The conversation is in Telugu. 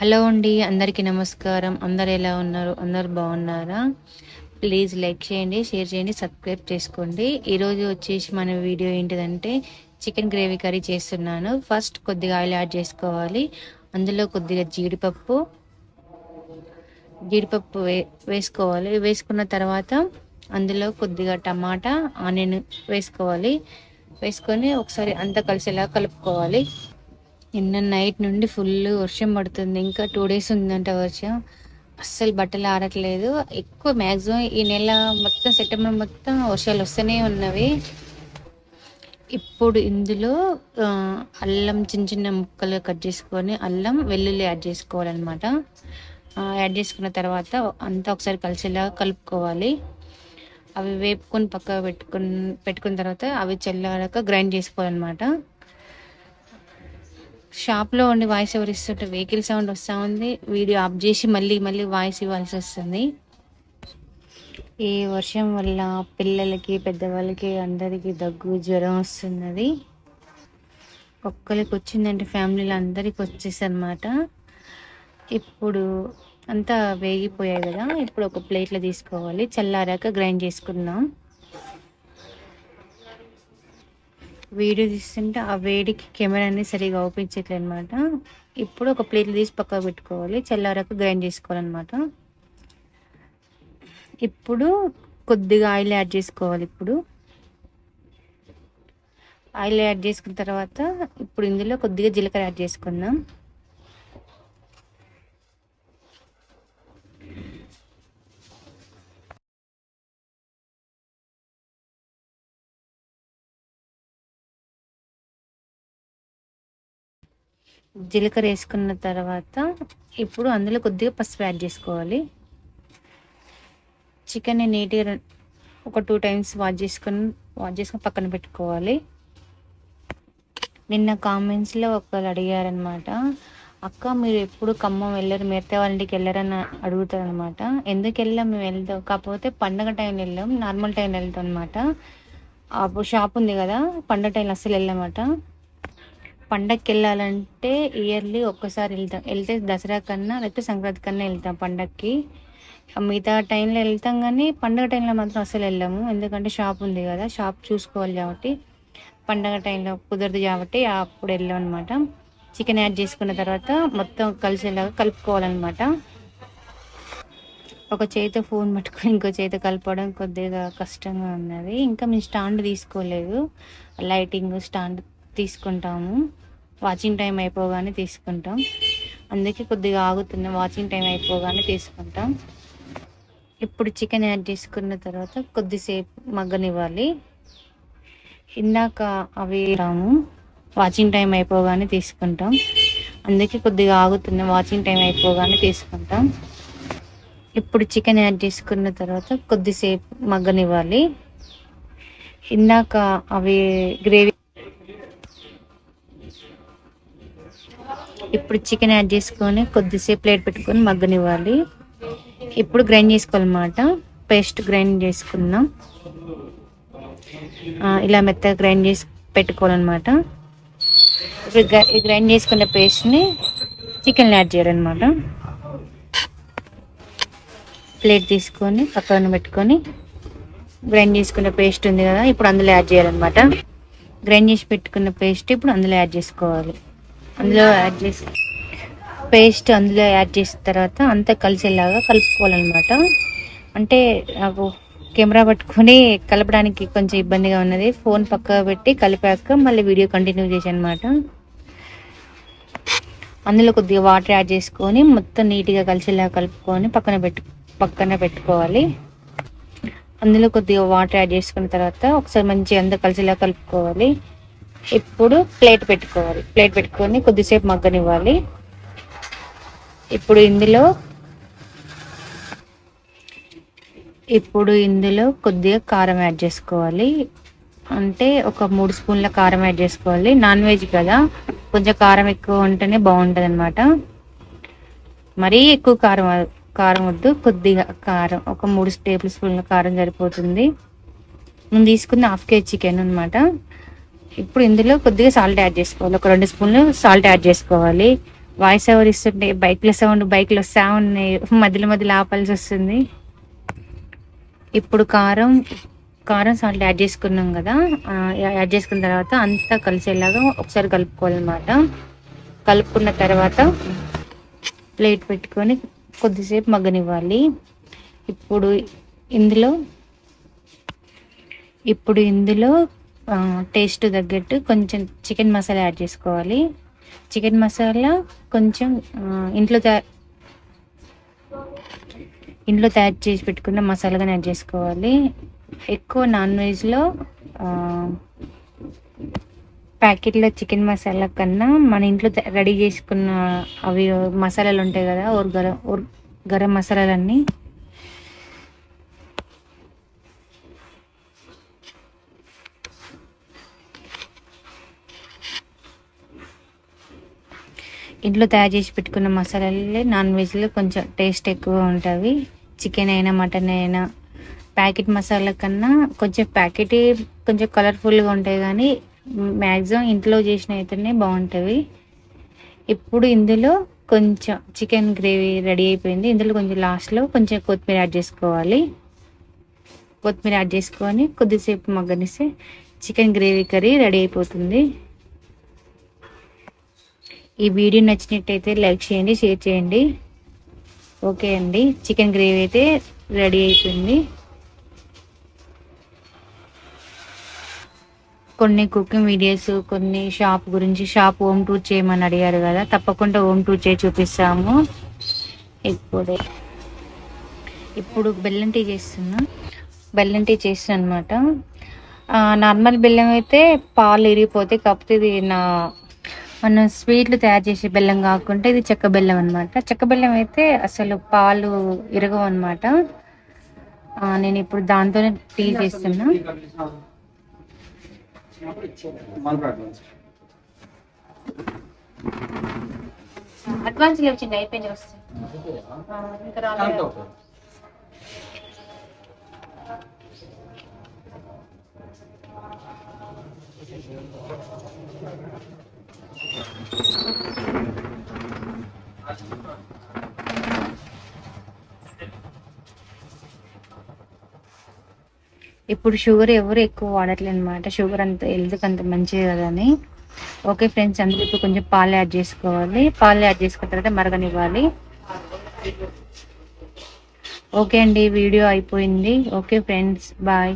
హలో అండి అందరికీ నమస్కారం. అందరు ఎలా ఉన్నారు? అందరు బాగున్నారా? ప్లీజ్ లైక్ చేయండి షేర్ చేయండి సబ్స్క్రైబ్ చేసుకోండి. ఈరోజు వచ్చేసి మన వీడియో ఏంటిదంటే చికెన్ గ్రేవీ కర్రీ చేస్తున్నాను. ఫస్ట్ కొద్దిగా ఆయిల్ యాడ్ చేసుకోవాలి. అందులో కొద్దిగా జీడిపప్పు జీడిపప్పు వే వేసుకోవాలి. వేసుకున్న తర్వాత అందులో కొద్దిగా టమాటా ఆనియన్ వేసుకోవాలి. వేసుకొని ఒకసారి అంతా కలిసేలా కలుపుకోవాలి. నిన్న నైట్ నుండి ఫుల్ వర్షం పడుతుంది. ఇంకా టూ డేస్ ఉందంట వర్షం. అస్సలు బట్టలు ఆరట్లేదు. ఎక్కువ మ్యాక్సిమం ఈ నెల మొత్తం సెప్టెంబర్ మొత్తం వర్షాలు వస్తూనే ఉన్నవి. ఇప్పుడు ఇందులో అల్లం చిన్న చిన్న ముక్కలు కట్ చేసుకొని అల్లం వెల్లుల్లి యాడ్ చేసుకోవాలన్నమాట. యాడ్ చేసుకున్న తర్వాత అంతా ఒకసారి కలిసేలా కలుపుకోవాలి. అవి వేపుకొని పక్కకు పెట్టుకుని పెట్టుకున్న తర్వాత అవి చల్లారాక గ్రైండ్ చేసుకోవాలన్నమాట. షాప్లో ఉండి వాయిస్ ఎవరు ఇస్తుంటే వెహికల్ సౌండ్ వస్తూ ఉంది. వీడియో ఆఫ్ చేసి మళ్ళీ మళ్ళీ వాయిస్ ఇవ్వాల్సి వస్తుంది. ఈ వర్షం వల్ల పిల్లలకి పెద్దవాళ్ళకి అందరికీ దగ్గు జ్వరం వస్తున్నది. ఒక్కరికి వచ్చిందంటే ఫ్యామిలీలో అందరికి వచ్చేసి అనమాట ఇప్పుడు అంతా వేగిపోయాయి కదా. ఇప్పుడు ఒక ప్లేట్లో తీసుకోవాలి. చల్లారాక గ్రైండ్ చేసుకుందాం. వీడియో తీస్తుంటే ఆ వేడికి కెమెరా అనేది సరిగా ఓపించట్లేదు అనమాట ఇప్పుడు ఒక ప్లేట్లు తీసి పక్కకు పెట్టుకోవాలి. చల్లారకు గ్రైండ్ చేసుకోవాలన్నమాట. ఇప్పుడు కొద్దిగా ఆయిల్ యాడ్ చేసుకోవాలి ఇప్పుడు. ఆయిల్ యాడ్ చేసుకున్న తర్వాత ఇప్పుడు ఇందులో కొద్దిగా జీలకర్ర యాడ్ చేసుకుందాం. జీలకర్ర వేసుకున్న తర్వాత ఇప్పుడు అందులో కొద్దిగా పసుపు యాడ్ చేసుకోవాలి. చికెన్ నీట్గా ఒక టూ టైమ్స్ వాష్ చేసుకొని వాష్ చేసుకొని పక్కన పెట్టుకోవాలి. నిన్న కామెంట్స్లో ఒకళ్ళు అడిగారనమాట అక్క మీరు ఎప్పుడు ఖమ్మం వెళ్ళరు మిగతా వాళ్ళ ఇంటికి వెళ్ళరని అడుగుతారు అనమాట ఎందుకు వెళ్ళాం మేము వెళ్తాం. కాకపోతే పండగ టైం వెళ్ళాం నార్మల్ టైం వెళ్తాం అనమాట షాప్ ఉంది కదా పండగ టైంలో అస్సలు వెళ్ళామట పండగకి వెళ్ళాలంటే ఇయర్లీ ఒక్కసారి వెళ్తాం. వెళ్తే దసరా కన్నా లేకపోతే సంక్రాంతి కన్నా వెళ్తాం పండగకి మిగతా టైంలో వెళ్తాం కానీ పండగ టైంలో మాత్రం అసలు వెళ్ళాము. ఎందుకంటే షాప్ ఉంది కదా షాప్ చూసుకోవాలి కాబట్టి. పండగ టైంలో కుదరదు కాబట్టి అప్పుడు వెళ్ళాం అనమాట చికెన్ యాడ్ చేసుకున్న తర్వాత మొత్తం కలిసేలాగా కలుపుకోవాలన్నమాట. ఒక చేతితో ఫోన్ పట్టుకొని ఇంకో చేతితో కలపడం కొద్దిగా కష్టంగా ఉన్నది. ఇంకా మేము స్టాండ్ తీసుకోలేదు. లైటింగ్ స్టాండ్ తీసుకుంటాము. వాచింగ్ టైం అయిపోగానే తీసుకుంటాం. అందుకే కొద్దిగా ఆగుతుంది వాచింగ్ టైం అయిపోగానే తీసుకుంటాం. ఇప్పుడు చికెన్ యాడ్ చేసుకున్న తర్వాత కొద్దిసేపు మగ్గనివ్వాలి. ఇందాక అవి రాము. వాచింగ్ టైం అయిపోగానే తీసుకుంటాం. అందుకే కొద్దిగా ఆగుతుంది వాచింగ్ టైం అయిపోగానే తీసుకుంటాం. ఇప్పుడు చికెన్ యాడ్ చేసుకున్న తర్వాత కొద్దిసేపు మగ్గనివ్వాలి. ఇందాక అవి గ్రేవీ ఇప్పుడు చికెన్ యాడ్ చేసుకొని కొద్దిసేపు ప్లేట్ పెట్టుకొని మగ్గనివ్వాలి. ఇప్పుడు గ్రైండ్ చేసుకోవాలన్నమాట. పేస్ట్ గ్రైండ్ చేసుకుందాం. ఇలా మెత్తగా గ్రైండ్ చేసి పెట్టుకోవాలన్నమాట. ఇప్పుడు గ్రై- గ్రైండ్ చేసుకున్న పేస్ట్ని చికెన్ యాడ్ చేయాలన్నమాట. ప్లేట్ తీసుకొని పక్కన పెట్టుకొని గ్రైండ్ చేసుకున్న పేస్ట్ ఉంది కదా ఇప్పుడు అందులో యాడ్ చేయాలన్నమాట. గ్రైండ్ చేసి పెట్టుకున్న పేస్ట్ ఇప్పుడు అందులో యాడ్ చేసుకోవాలి. అందులో యాడ్ చేసి పేస్ట్ అందులో యాడ్ చేసిన తర్వాత అంతా కలిసేలాగా కలుపుకోవాలన్నమాట. అంటే నాకు కెమెరా పట్టుకొని కలపడానికి కొంచెం ఇబ్బందిగా ఉన్నది. ఫోన్ పక్క పెట్టి కలిపాక మళ్ళీ వీడియో కంటిన్యూ చేశాను అనమాట అందులో కొద్దిగా వాటర్ యాడ్ చేసుకొని మొత్తం నీట్గా కలిసేలా కలుపుకొని పక్కన పెట్టు పక్కన పెట్టుకోవాలి. అందులో కొద్దిగా వాటర్ యాడ్ చేసుకున్న తర్వాత ఒకసారి మంచిగా అంతా కలిసేలా కలుపుకోవాలి. ఇప్పుడు ప్లేట్ పెట్టుకోవాలి. ప్లేట్ పెట్టుకొని కొద్దిసేపు మగ్గనివ్వాలి. ఇప్పుడు ఇందులో ఇప్పుడు ఇందులో కొద్దిగా కారం యాడ్ చేసుకోవాలి. అంటే ఒక మూడు స్పూన్ల కారం యాడ్ చేసుకోవాలి. నాన్ వెజ్ కదా కొంచెం కారం ఎక్కువ ఉంటేనే బాగుంటుంది అనమాట మరీ ఎక్కువ కారం కారం వద్దు కొద్దిగా కారం ఒక మూడు టేబుల్ స్పూన్ల కారం సరిపోతుంది. నేను తీసుకున్న హాఫ్ కేజీ చికెన్ అనమాట ఇప్పుడు ఇందులో కొద్దిగా సాల్ట్ యాడ్ చేసుకోవాలి. ఒక రెండు స్పూన్లు సాల్ట్ యాడ్ చేసుకోవాలి. వాయిస్ ఓవర్ ఇస్తుంటే బైక్ల సౌండ్ బైక్లు వస్తా ఉన్నాయి మధ్యలో మధ్యలో ఆపాల్సి వస్తుంది. ఇప్పుడు కారం కారం సాల్ట్ యాడ్ చేసుకున్నాం కదా. యాడ్ చేసుకున్న తర్వాత అంతా కలిసేలాగా ఒకసారి కలుపుకోవాలన్నమాట. కలుపుకున్న తర్వాత ప్లేట్ పెట్టుకొని కొద్దిసేపు మగ్గనివ్వాలి. ఇప్పుడు ఇందులో ఇప్పుడు ఇందులో టేస్ట్ తగ్గట్టు కొంచెం చికెన్ మసాలా యాడ్ చేసుకోవాలి. చికెన్ మసాలా కొంచెం ఇంట్లో తయా ఇంట్లో తయారు చేసి పెట్టుకున్న మసాలాగా యాడ్ చేసుకోవాలి. ఎక్కువ నాన్ వెజ్లో ప్యాకెట్లో చికెన్ మసాలా కన్నా మన ఇంట్లో రెడీ చేసుకున్న అవి మసాలాలు ఉంటాయి కదా ఓర్ గరం ఓర్ గరం మసాలాలన్నీ ఇంట్లో తయారు చేసి పెట్టుకున్న మసాలాలే నాన్ వెజ్లో కొంచెం టేస్ట్ ఎక్కువ ఉంటుంది. చికెన్ అయినా మటన్ అయినా ప్యాకెట్ మసాలా కన్నా కొంచెం ప్యాకెట్ కొంచెం కలర్ఫుల్గా ఉంటాయి కానీ మ్యాక్సిమం ఇంట్లో చేసిన అయితేనే బాగుంటుంది. ఇప్పుడు ఇందులో కొంచెం చికెన్ గ్రేవీ రెడీ అయిపోయింది. ఇందులో కొంచెం లాస్ట్లో కొంచెం కొత్తిమీర యాడ్ చేసుకోవాలి. కొత్తిమీర యాడ్ చేసుకొని కొద్దిసేపు మగ్గనిస్తే చికెన్ గ్రేవీ కర్రీ రెడీ అయిపోతుంది. ఈ వీడియో నచ్చినట్టయితే లైక్ చేయండి షేర్ చేయండి. ఓకే అండి. చికెన్ గ్రేవీ అయితే రెడీ అయిపోయింది. కొన్ని కుకింగ్ వీడియోస్ కొన్ని షాప్ గురించి షాప్ హోమ్ టూర్ చేయమని అడిగారు కదా తప్పకుండా హోమ్ టూర్ చేసి చూపిస్తాము. ఇప్పుడే. ఇప్పుడు బెల్లం టీ చేస్తున్నా. బెల్లం టీ చేస్తాను అనమాట నార్మల్ బెల్లం అయితే పాలు ఇరిగిపోతే కాకపోతే ఇది నా మనం స్వీట్లు తయారు చేసే బెల్లం కాకుండా ఇది చెక్క బెల్లం అనమాట చెక్క బెల్లం అయితే అసలు పాలు ఇరగవు అనమాట నేను ఇప్పుడు దాంతోనే టీ చేస్తున్నా. అడ్వాన్స్ వచ్చింది అయిపోయింది వస్తుంది ఇంకా రాలేదు. ఇప్పుడు షుగర్ ఎవరు ఎక్కువ వాడట్లేదు అనమాట షుగర్ అంత హెల్త్కి అంత మంచిది కదా అని ఓకే ఫ్రెండ్స్ అందులో ఇప్పుడు కొంచెం పాలు యాడ్ చేసుకోవాలి. పాలు యాడ్ చేసుకున్న తర్వాత మరగనివ్వాలి. ఓకే అండి వీడియో అయిపోయింది. Okay friends bye.